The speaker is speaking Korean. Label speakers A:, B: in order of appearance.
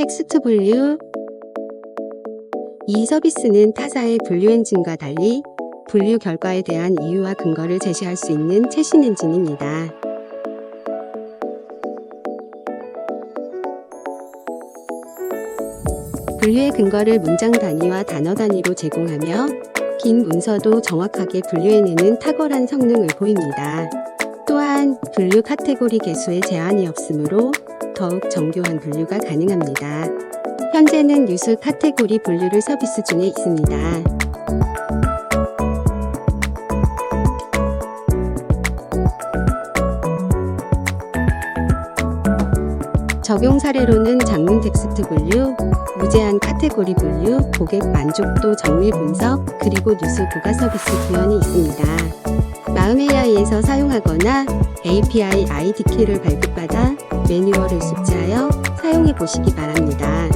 A: 텍스트 분류 이 서비스는 타사의 분류 엔진과 달리 분류 결과에 대한 이유와 근거를 제시할 수 있는 최신 엔진입니다. 분류의 근거를 문장 단위와 단어 단위로 제공하며 긴 문서도 정확하게 분류해내는 탁월한 성능을 보입니다. 또한 분류 카테고리 개수에 제한이 없으므로 더욱 정교한 분류가 가능합니다. 현재는 유수 카테고리 분류를 서비스 중에 있습니다. 적용 사례로는 장문 텍스트 분류, 무제한 카테고리 분류, 고객 만족도 정밀 분석, 그리고 뉴스 부가 서비스 구현이 있습니다. 마음 AI에서 사용하거나 API ID 키를 발급받아 매뉴얼을 숙지하여 사용해 보시기 바랍니다.